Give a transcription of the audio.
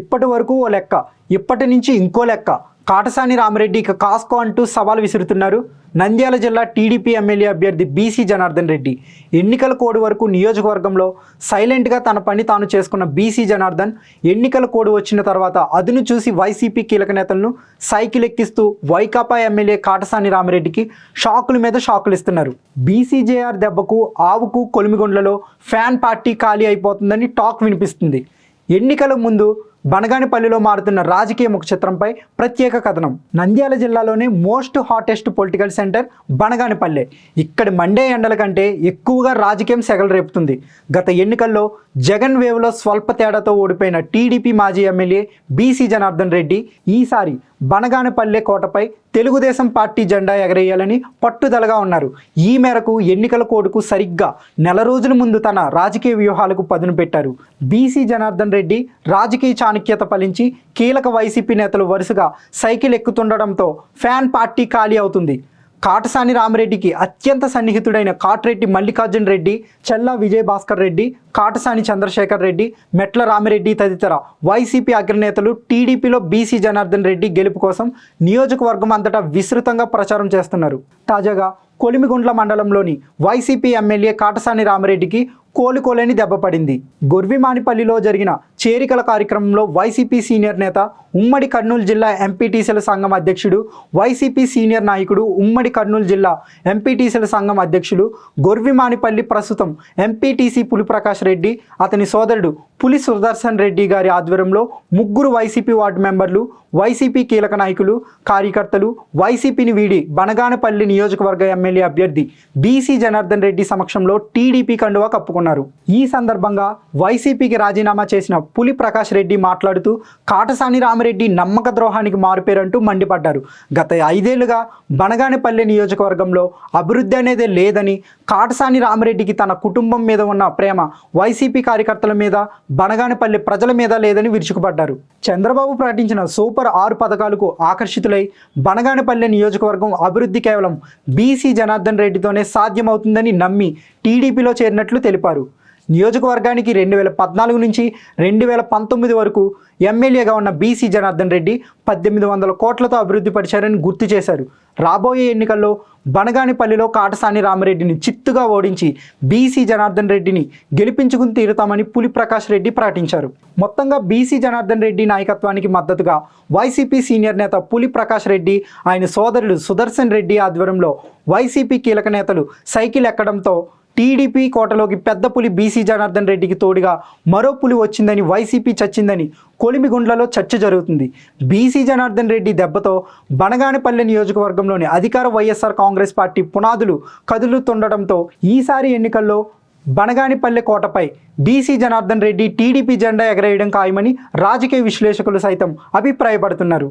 ఇప్పటి వరకు ఓ లెక్క. ఇప్పటి నుంచి ఇంకో లెక్క. కాటసాని రామరెడ్డికి ఇక కాస్కో అంటూ సవాల్ విసురుతున్నారు. నంద్యాల జిల్లా టీడీపీ ఎమ్మెల్యే అభ్యర్థి బీసీ జనార్దన్ రెడ్డి. ఎన్నికల కోడ్ వరకు నియోజకవర్గంలో సైలెంట్గా తన పని తాను చేసుకున్న బీసీ జనార్దన్ ఎన్నికల కోడ్ వచ్చిన తర్వాత అదును చూసి వైసీపీ కీలక నేతలను సైకిల్ ఎక్కిస్తూ వైకాపా ఎమ్మెల్యే కాటసాని రామరెడ్డికి షాకుల మీద షాకులు ఇస్తున్నారు. బీసీజేఆర్ దెబ్బకు ఆవుకు కొలిమిగొండ్లలో ఫ్యాన్ పార్టీ ఖాళీ అయిపోతుందని టాక్ వినిపిస్తుంది. ఎన్నికల ముందు బనగానిపల్లిలో మారుతున్న రాజకీయ ముఖచిత్రంపై ప్రత్యేక కథనం. నంద్యాల జిల్లాలోని most hottest political centre Banaganapalle. ఇక్కడి మండే ఎండల కంటే ఎక్కువగా రాజకీయం సెగలు రేపుతుంది. గత ఎన్నికల్లో జగన్ వేవ్లో స్వల్ప తేడాతో ఓడిపోయిన టీడీపీ మాజీ ఎమ్మెల్యే బీసీ జనార్దన్ రెడ్డి ఈసారి బనగానపల్లె కోటపై తెలుగుదేశం పార్టీ జెండా ఎగరేయాలని పట్టుదలగా ఉన్నారు. ఈ మేరకు ఎన్నికల కోడ్కు సరిగ్గా నెల రోజుల ముందు తన రాజకీయ వ్యూహాలకు పదును పెట్టారు. బీసీ జనార్దన్ రెడ్డి రాజకీయ చాణక్యత ఫలించి కీలక వైసీపీ నేతలు వరుసగా సైకిల్ ఎక్కుతుండడంతో ఫ్యాన్ పార్టీ ఖాళీ అవుతుంది. కాటసాని రామరెడ్డికి అత్యంత సన్నిహితుడైన కాట్రెడ్డి మల్లికార్జున్ రెడ్డి చెల్లా విజయ్ భాస్కర్ రెడ్డి కాటసాని చంద్రశేఖర్ రెడ్డి మెట్ల రామిరెడ్డి తదితర వైసీపీ అగ్రనేతలు టీడీపీలో బీసీ జనార్దన్ రెడ్డి గెలుపు కోసం నియోజకవర్గం అంతటా విస్తృతంగా ప్రచారం చేస్తున్నారు. తాజాగా కొలిమిగుండ్ల మండలంలోని వైసీపీ ఎమ్మెల్యే కాటసాని రామరెడ్డికి కోలుకోలేని దెబ్బపడింది గొర్విమానిపల్లిలో జరిగిన చేరికల కార్యక్రమంలో వైసీపీ సీనియర్ నేత ఉమ్మడి కర్నూలు జిల్లా ఎంపీటీసీల సంఘం అధ్యక్షుడు వైసీపీ సీనియర్ నాయకుడు ఉమ్మడి కర్నూలు జిల్లా ఎంపీటీసీల సంఘం అధ్యక్షులు గొర్విమానిపల్లి ప్రస్తుతం ఎంపీటీసీ పులిప్రకాష్ రెడ్డి అతని సోదరుడు పులి సుదర్శన్ రెడ్డి గారి ఆధ్వర్యంలో ముగ్గురు వైసీపీ వార్డు మెంబర్లు వైసీపీ కీలక నాయకులు కార్యకర్తలు వైసీపీని వీడి బనగానపల్లి నియోజకవర్గ ఎమ్మెల్యే అభ్యర్థి బీసీ జనార్దన్ రెడ్డి సమక్షంలో టీడీపీ కండువా కప్పుకున్నారు. ఈ సందర్భంగా వైసీపీకి రాజీనామా చేసిన పులి ప్రకాష్ రెడ్డి మాట్లాడుతూ కాటసాని రామిరెడ్డి నమ్మక ద్రోహానికి మారుపేరంటూ మండిపడ్డారు. గత ఐదేళ్ళుగా బనగానేపల్లి నియోజకవర్గంలో అభివృద్ధి అనేది లేదని కాటసాని రామిరెడ్డికి తన కుటుంబం మీద ఉన్న ప్రేమ వైసీపీ కార్యకర్తల మీద బనగానేపల్లి ప్రజల మీద లేదని విరుచుకుపడ్డారు. చంద్రబాబు ప్రకటించిన సూపర్ ఆరు పథకాలకు ఆకర్షితులై బనగానపల్లె నియోజకవర్గం అభివృద్ధి కేవలం బీసీ జనార్దన్ రెడ్డితోనే సాధ్యమవుతుందని నమ్మి టీడీపీలో చేరినట్లు తెలిపారు. నియోజకవర్గానికి రెండు వేల పద్నాలుగు నుంచి రెండు వేల పంతొమ్మిది వరకు ఎమ్మెల్యేగా ఉన్న బీసీ జనార్దన్ రెడ్డి పద్దెనిమిది వందల కోట్లతో అభివృద్ధి పరిచారని గుర్తు చేశారు. రాబోయే ఎన్నికల్లో బనగానిపల్లిలో కాటసాని రామరెడ్డిని చిత్తుగా ఓడించి బీసీ జనార్దన్ రెడ్డిని గెలిపించుకుని తీరుతామని పులి ప్రకాష్ రెడ్డి ప్రకటించారు. మొత్తంగా బీసీ జనార్దన్ రెడ్డి నాయకత్వానికి మద్దతుగా వైసీపీ సీనియర్ నేత పులి ప్రకాష్ రెడ్డి ఆయన సోదరుడు సుదర్శన్ రెడ్డి ఆధ్వర్యంలో వైసీపీ కీలక నేతలు సైకిల్ ఎక్కడంతో టీడీపీ కోటలోకి పెద్ద పులి బీసీ జనార్దన్ రెడ్డికి తోడుగా మరో పులి వచ్చిందని వైసీపీ చచ్చిందని కొలిమిగుండ్లలో చర్చ జరుగుతుంది. బీసీ జనార్దన్ రెడ్డి దెబ్బతో బనగానిపల్లి నియోజకవర్గంలోని అధికార వైఎస్ఆర్ కాంగ్రెస్ పార్టీ పునాదులు కదులుతుండటంతో ఈసారి ఎన్నికల్లో బనగానిపల్లె కోటపై బీసీ జనార్దన్ రెడ్డి టీడీపీ జెండా ఎగరేయడం ఖాయమని రాజకీయ విశ్లేషకులు సైతం అభిప్రాయపడుతున్నారు.